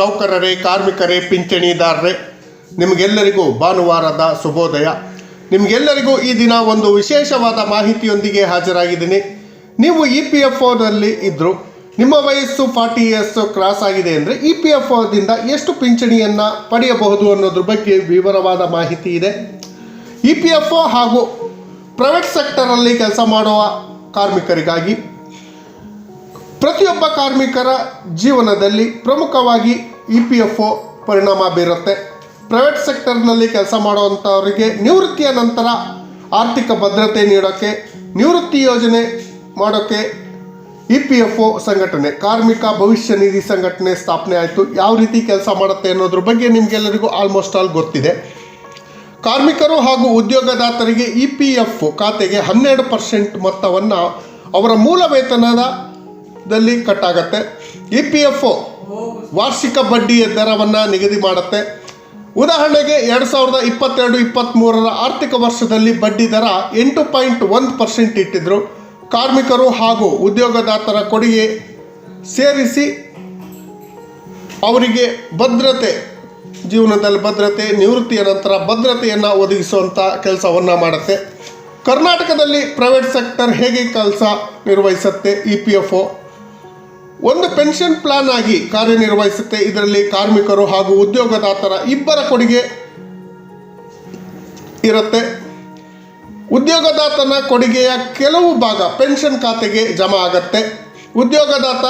ನೌಕರರೇ, ಕಾರ್ಮಿಕರೇ, ಪಿಂಚಣಿದಾರರೇ, ನಿಮಗೆಲ್ಲರಿಗೂ ಭಾನುವಾರದ ಶುಭೋದಯ. ನಿಮಗೆಲ್ಲರಿಗೂ ಈ ದಿನ ಒಂದು ವಿಶೇಷವಾದ ಮಾಹಿತಿಯೊಂದಿಗೆ ಹಾಜರಾಗಿದ್ದೀನಿ. ನೀವು ಇ ಪಿ ಎಫ್ ಒನಲ್ಲಿ ಇದ್ದರು ನಿಮ್ಮ ವಯಸ್ಸು ಫಾರ್ಟಿ ಇಯರ್ಸ್ ಕ್ರಾಸ್ ಆಗಿದೆ ಅಂದರೆ ಇ ಪಿ ಎಫ್ ಒದಿಂದ ಎಷ್ಟು ಪಿಂಚಣಿಯನ್ನು ಪಡೆಯಬಹುದು ಅನ್ನೋದ್ರ ಬಗ್ಗೆ ವಿವರವಾದ ಮಾಹಿತಿ ಇದೆ. ಇ ಪಿ ಎಫ್ ಒ ಹಾಗೂ ಪ್ರೈವೇಟ್ ಸೆಕ್ಟರಲ್ಲಿ ಕೆಲಸ ಮಾಡುವ ಕಾರ್ಮಿಕರಿಗಾಗಿ ಪ್ರತಿಯೊಬ್ಬ ಕಾರ್ಮಿಕರ ಜೀವನದಲ್ಲಿ ಪ್ರಮುಖವಾಗಿ ಇ ಪಿ ಎಫ್ ಒ ಪರಿಣಾಮ ಬೀರುತ್ತೆ. ಪ್ರೈವೇಟ್ ಸೆಕ್ಟರ್ನಲ್ಲಿ ಕೆಲಸ ಮಾಡುವಂಥವರಿಗೆ ನಿವೃತ್ತಿಯ ನಂತರ ಆರ್ಥಿಕ ಭದ್ರತೆ ನೀಡೋಕ್ಕೆ ನಿವೃತ್ತಿ ಯೋಜನೆ ಮಾಡೋಕ್ಕೆ ಇ ಪಿ ಎಫ್ ಒ ಸಂಘಟನೆ, ಕಾರ್ಮಿಕ ಭವಿಷ್ಯ ನಿಧಿ ಸಂಘಟನೆ ಸ್ಥಾಪನೆ ಆಯಿತು. ಯಾವ ರೀತಿ ಕೆಲಸ ಮಾಡುತ್ತೆ ಅನ್ನೋದ್ರ ಬಗ್ಗೆ ನಿಮಗೆಲ್ಲರಿಗೂ ಆಲ್ಮೋಸ್ಟ್ ಆಲ್ ಗೊತ್ತಿದೆ. ಕಾರ್ಮಿಕರು ಹಾಗೂ ಉದ್ಯೋಗದಾತರಿಗೆ ಇ ಪಿ ಎಫ್ ಖಾತೆಗೆ ಹನ್ನೆರಡು ಪರ್ಸೆಂಟ್ ಮೊತ್ತವನ್ನು ಅವರ ಮೂಲ ವೇತನದಲ್ಲಿ ಕಟ್ಟಾಗತ್ತೆ ಇ ಪಿ ಎಫ್ ಒ ವಾರ್ಷಿಕ ಬಡ್ಡಿಯ ದರವನ್ನು ನಿಗದಿ ಮಾಡುತ್ತೆ. ಉದಾಹರಣೆಗೆ ಎರಡು ಸಾವಿರದ ಇಪ್ಪತ್ತೆರಡು ಇಪ್ಪತ್ತ್ಮೂರರ ಆರ್ಥಿಕ ವರ್ಷದಲ್ಲಿ ಬಡ್ಡಿ ದರ ಎಂಟು ಪಾಯಿಂಟ್ ಒಂದು ಪರ್ಸೆಂಟ್ ಇಟ್ಟಿದ್ದರು ಕಾರ್ಮಿಕರು ಹಾಗೂ ಉದ್ಯೋಗದಾತರ ಕೊಡುಗೆ ಸೇರಿಸಿ ಅವರಿಗೆ ಭದ್ರತೆ, ಜೀವನದಲ್ಲಿ ಭದ್ರತೆ, ನಿವೃತ್ತಿಯ ನಂತರ ಭದ್ರತೆಯನ್ನು ಒದಗಿಸುವಂಥ ಕೆಲಸವನ್ನು ಮಾಡುತ್ತೆ. ಕರ್ನಾಟಕದಲ್ಲಿ ಪ್ರೈವೇಟ್ ಸೆಕ್ಟರ್ ಹೇಗೆ ಕೆಲಸ ನಿರ್ವಹಿಸುತ್ತೆ? ಇ ಪಿ ಎಫ್ ಒ ಒಂದು ಪೆನ್ಷನ್ ಪ್ಲಾನ್ ಆಗಿ ಕಾರ್ಯನಿರ್ವಹಿಸುತ್ತೆ. ಇದರಲ್ಲಿ ಕಾರ್ಮಿಕರು ಹಾಗೂ ಉದ್ಯೋಗದಾತರ ಇಬ್ಬರ ಕೊಡುಗೆ ಇರುತ್ತೆ. ಉದ್ಯೋಗದಾತನ ಕೊಡುಗೆಯ ಕೆಲವು ಭಾಗ ಪೆನ್ಷನ್ ಖಾತೆಗೆ ಜಮಾ ಆಗತ್ತೆ. ಉದ್ಯೋಗದಾತ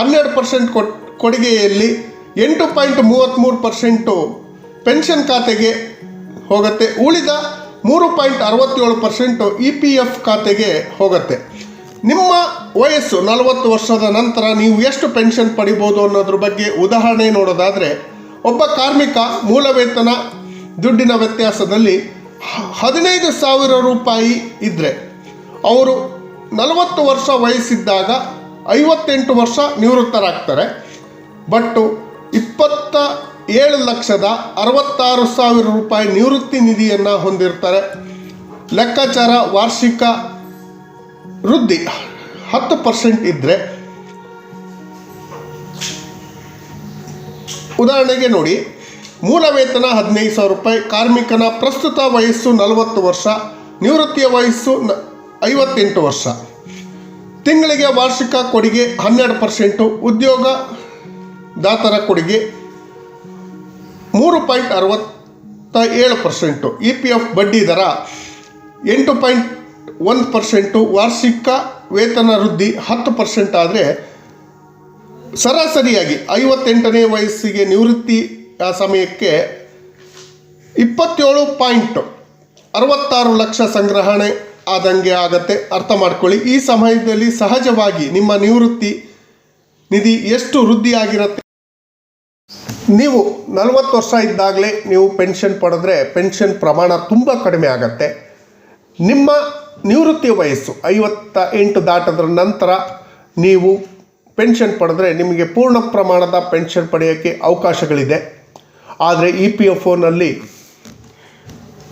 ಹನ್ನೆರಡು ಪರ್ಸೆಂಟ್ ಕೊಡುಗೆಯಲ್ಲಿ ಎಂಟು ಪಾಯಿಂಟ್ ಮೂವತ್ತ್ಮೂರು ಪರ್ಸೆಂಟು ಪೆನ್ಷನ್ ಖಾತೆಗೆ ಹೋಗುತ್ತೆ. ಉಳಿದ ಮೂರು ಪಾಯಿಂಟ್ ಅರವತ್ತೇಳು ಪರ್ಸೆಂಟು ಇ ಪಿ ಎಫ್ ಖಾತೆಗೆ ಹೋಗುತ್ತೆ. ನಿಮ್ಮ ವಯಸ್ಸು ನಲವತ್ತು ವರ್ಷದ ನಂತರ ನೀವು ಎಷ್ಟು ಪೆನ್ಷನ್ ಪಡಿಬೋದು ಅನ್ನೋದ್ರ ಬಗ್ಗೆ ಉದಾಹರಣೆ ನೋಡೋದಾದರೆ, ಒಬ್ಬ ಕಾರ್ಮಿಕ ಮೂಲ ವೇತನ ದುಡ್ಡಿನ ವ್ಯತ್ಯಾಸದಲ್ಲಿ ಹದಿನೈದು ಸಾವಿರ ರೂಪಾಯಿ ಇದ್ದರೆ ಅವರು ನಲವತ್ತು ವರ್ಷ ವಯಸ್ಸಿದ್ದಾಗ ಐವತ್ತೆಂಟು ವರ್ಷ ನಿವೃತ್ತರಾಗ್ತಾರೆ ಬಟ್ಟು ಇಪ್ಪತ್ತ ಏಳು ಲಕ್ಷದ ಅರವತ್ತಾರು ಸಾವಿರ ರೂಪಾಯಿ ನಿವೃತ್ತಿ ನಿಧಿಯನ್ನು ಹೊಂದಿರ್ತಾರೆ. ಲೆಕ್ಕಾಚಾರ ವಾರ್ಷಿಕ ವೃದ್ಧಿ ಹತ್ತು ಪರ್ಸೆಂಟ್ ಇದ್ದರೆ ಉದಾಹರಣೆಗೆ ನೋಡಿ, ಮೂಲ ವೇತನ ಹದಿನೈದು ಸಾವಿರ ರೂಪಾಯಿ, ಕಾರ್ಮಿಕನ ಪ್ರಸ್ತುತ ವಯಸ್ಸು ನಲವತ್ತು ವರ್ಷ, ನಿವೃತ್ತಿಯ ವಯಸ್ಸು ನ ಐವತ್ತೆಂಟು ವರ್ಷ. ತಿಂಗಳಿಗೆ ವಾರ್ಷಿಕ ಕೊಡುಗೆ ಹನ್ನೆರಡು ಪರ್ಸೆಂಟು ಉದ್ಯೋಗದಾತರ ಕೊಡುಗೆ ಮೂರು ಪಾಯಿಂಟ್ ಅರವತ್ತ ಏಳು ಪರ್ಸೆಂಟು. ಇ ಪಿ ಎಫ್ ಬಡ್ಡಿ ದರ ಎಂಟು ಪಾಯಿಂಟ್ ಒಂದು ಪರ್ಸೆಂಟು ವಾರ್ಷಿಕ ವೇತನ ವೃದ್ಧಿ ಹತ್ತು ಪರ್ಸೆಂಟ್ ಆದರೆ ಸರಾಸರಿಯಾಗಿ ಐವತ್ತೆಂಟನೇ ವಯಸ್ಸಿಗೆ ನಿವೃತ್ತಿ ಆ ಸಮಯಕ್ಕೆ ಇಪ್ಪತ್ತೇಳು ಪಾಯಿಂಟ್ ಅರವತ್ತಾರು ಲಕ್ಷ ಸಂಗ್ರಹಣೆ ಆದಂಗೆ ಆಗತ್ತೆ. ಅರ್ಥ ಮಾಡ್ಕೊಳ್ಳಿ. ಈ ಸಮಯದಲ್ಲಿ ಸಹಜವಾಗಿ ನಿಮ್ಮ ನಿವೃತ್ತಿ ನಿಧಿ ಎಷ್ಟು ವೃದ್ಧಿಯಾಗಿರುತ್ತೆ? ನೀವು ನಲವತ್ತು ವರ್ಷ ಇದ್ದಾಗಲೇ ನೀವು ಪೆನ್ಷನ್ ಪಡೆದ್ರೆ ಪೆನ್ಷನ್ ಪ್ರಮಾಣ ತುಂಬ ಕಡಿಮೆ ಆಗತ್ತೆ. ನಿಮ್ಮ ನಿವೃತ್ತಿ ವಯಸ್ಸು ಐವತ್ತ ಎಂಟು ದಾಟದ್ರ ನಂತರ ನೀವು ಪೆನ್ಷನ್ ಪಡೆದ್ರೆ ನಿಮಗೆ ಪೂರ್ಣ ಪ್ರಮಾಣದ ಪೆನ್ಷನ್ ಪಡೆಯೋಕ್ಕೆ ಅವಕಾಶಗಳಿದೆ. ಆದರೆ ಇ ಪಿ ಎಫ್ ಒನಲ್ಲಿ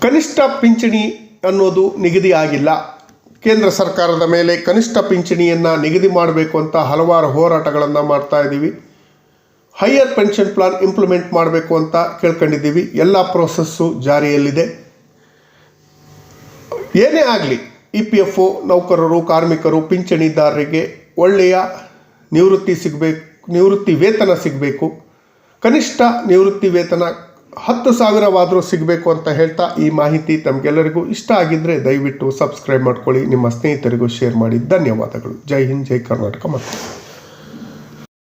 ಕನಿಷ್ಠ ಪಿಂಚಣಿ ಅನ್ನೋದು ನಿಗದಿಯಾಗಿಲ್ಲ ಕೇಂದ್ರ ಸರ್ಕಾರದ ಮೇಲೆ ಕನಿಷ್ಠ ಪಿಂಚಣಿಯನ್ನು ನಿಗದಿ ಮಾಡಬೇಕು ಅಂತ ಹಲವಾರು ಹೋರಾಟಗಳನ್ನು ಮಾಡ್ತಾ ಇದ್ದೀವಿ ಹೈಯರ್ ಪೆನ್ಷನ್ ಪ್ಲಾನ್ ಇಂಪ್ಲಿಮೆಂಟ್ ಮಾಡಬೇಕು ಅಂತ ಕೇಳ್ಕೊಂಡಿದ್ದೀವಿ. ಎಲ್ಲ ಪ್ರೋಸೆಸ್ಸು ಜಾರಿಯಲ್ಲಿದೆ. ಏನೇ ಆಗಲಿ ಇ ಪಿ ಎಫ್ ಒ ನೌಕರರು, ಕಾರ್ಮಿಕರು, ಪಿಂಚಣಿದಾರರಿಗೆ ಒಳ್ಳೆಯ ನಿವೃತ್ತಿ ಸಿಗಬೇಕು, ನಿವೃತ್ತಿ ವೇತನ ಸಿಗಬೇಕು. ಕನಿಷ್ಠ ನಿವೃತ್ತಿ ವೇತನ ಹತ್ತು ಸಾವಿರವಾದರೂ ಸಿಗಬೇಕು ಅಂತ ಹೇಳ್ತಾ ಈ ಮಾಹಿತಿ ತಮಗೆಲ್ಲರಿಗೂ ಇಷ್ಟ ಆಗಿದ್ದರೆ ದಯವಿಟ್ಟು ಸಬ್ಸ್ಕ್ರೈಬ್ ಮಾಡ್ಕೊಳ್ಳಿ. ನಿಮ್ಮ ಸ್ನೇಹಿತರಿಗೂ ಶೇರ್ ಮಾಡಿ. ಧನ್ಯವಾದಗಳು. ಜೈ ಹಿಂದ್, ಜೈ ಕರ್ನಾಟಕ. ಮತ್ತು.